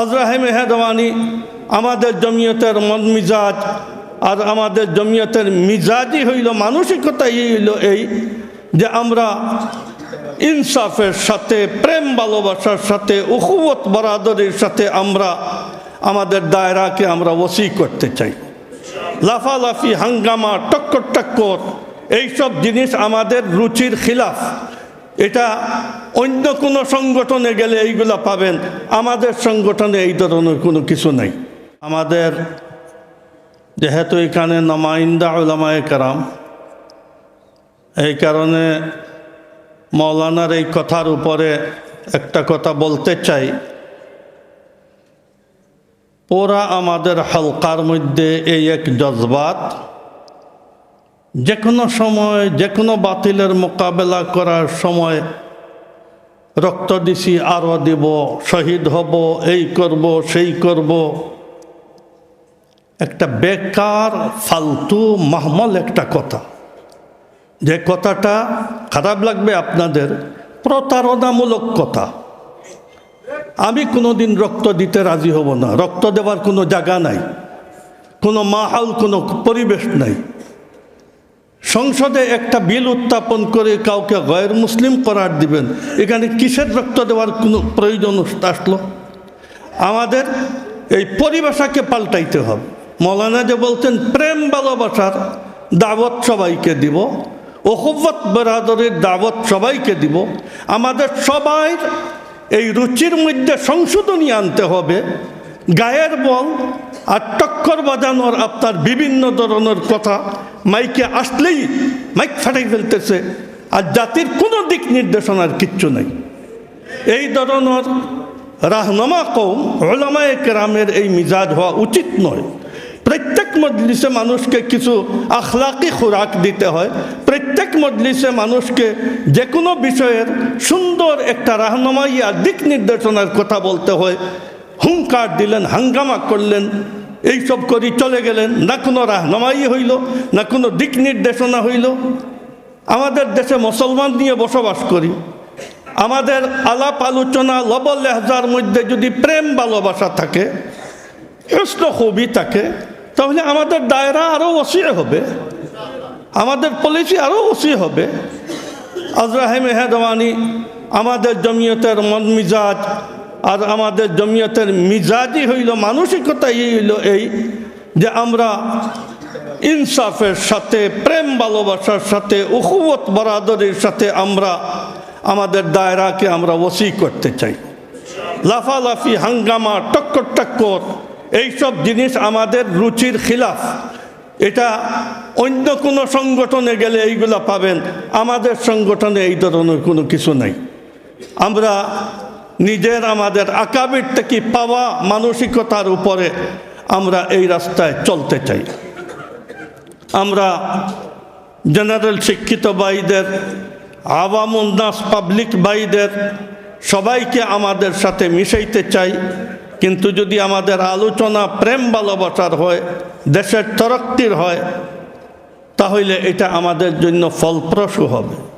আজরাহে মেহেদওয়ানি আমাদের জমিয়তের মন মিজাজ, আর আমাদের জমিয়তের মিজাজই হইল মানসিকতাই হইল এই যে আমরা ইনসাফের সাথে, প্রেম ভালোবাসার সাথে উকুবত বরাদরের সাথে আমরা, আমাদের দায়রাকে আমরা ওসি করতে চাই। লাফালাফি, হাঙ্গামা, টক্কর টক্কর, এইসব জিনিস আমাদের রুচির খিলাফ। এটা অন্য কোনো সংগঠনে গেলে এইগুলা পাবেন। আমাদের সংগঠনে এই ধরনের কোনো কিছু নাই। আমাদের যেহেতু এখানে নমাইন্দা ওলামায় কারাম, এই কারণে মৌলানার এই কথার উপরে একটা কথা বলতে চাই। পুরা আমাদের হালকার মধ্যে এই এক জজবাত যে কোনো সময় যে কোনো বাতিলের মোকাবেলা করার সময় রক্ত দিছি আরও দিব, শহীদ হব, এই করব, সেই করব। একটা বেকার, ফালতু, মাহমল একটা কথা। যে কথাটা খারাপ লাগবে আপনাদের, প্রতারণামূলক কথা। আমি কোনোদিন রক্ত দিতে রাজি হব না। রক্ত দেওয়ার কোনো জায়গা নাই। কোনো মাহাল, কোনো পরিবেশ নাই। সংসদে একটা বিল উত্থাপন করে কাউকে গয়ের মুসলিম করার দিবেন, এখানে কিসের রক্ত দেওয়ার কোনো প্রয়োজন আসলো? আমাদের এই পরিভাষাকে পাল্টাইতে হবে। মৌলানা যে বলছেন, প্রেম ভালোবাসার দাওয়াত সবাইকে দিব, ওহব্বত বেরাদরের দাওয়াত সবাইকে দিব। আমাদের সবাই এই রুচির মধ্যে সংশোধনী আনতে হবে। গায়ের বল আর টক্কর বাজানোর আপনার বিভিন্ন ধরনের কথা মাইকে আসলেই মাইক ফাটাই ফেলতেছে। আর জাতির কোনো দিক নির্দেশনার কিচ্ছু নেই। এই ধরনের রাহনামা কৌম ওলামায় কেরামের এই মিজাজ হওয়া উচিত নয়। প্রত্যেক মজলিসে মানুষকে কিছু আখলাকি খোরাক দিতে হয়। প্রত্যেক মজলিসে মানুষকে যে কোনো বিষয়ের সুন্দর একটা রাহনামাইয়া দিক নির্দেশনার কথা বলতে হয়। হুঙ্কার দিলেন, হাঙ্গামা করলেন। এইসব করি চলে গেলেন, না কোনো রাহনামাই হইল, না কোনো দিক নির্দেশনা হইল। আমাদের দেশে মুসলমান নিয়ে বসবাস করি। আমাদের আলাপ আলোচনা লব লেহজার মধ্যে যদি প্রেম ভালোবাসা থাকে, কৃষ্ণ হবি থাকে, তাহলে আমাদের দায়রা আরও ওসি হবে। আমাদের পলিসি আরও ওসি হবে। আজরাহে মেহেদওয়ানি আমাদের জমিয়তের মন মিজাজ আর আমাদের জমিয়তের মিজাজই হইল মানসিকতাই হইল এই যে আমরা ইনসাফের সাথে, প্রেম ভালোবাসার সাথে উকুবত বরাদরের সাথে আমরা আমাদের দায়রাকে আমরা ওসি করতে চাই। লাফালাফি, হাঙ্গামা, টক্কর টক্কর, এইসব জিনিস আমাদের রুচির খিলাফ। এটা অন্য কোনো সংগঠনে গেলে এইগুলা পাবেন, আমাদের সংগঠনে এই ধরনের কোনো কিছু নাই। আমরা নিজের আমাদের আকাবির থেকে পাওয়া মানসিকতার উপরে আমরা এই রাস্তায় চলতে চাই। আমরা জেনারেল শিক্ষিত ভাইদের আওয়ামুন্নাস পাবলিক বাইদের সবাইকে আমাদের সাথে মিশাইতে চাই। কিন্তু যদি আমাদের আলোচনা প্রেম ভালোবাসার হয়, দেশের তরক্তির হয়, তাহলে এটা আমাদের জন্য ফলপ্রসূ হবে।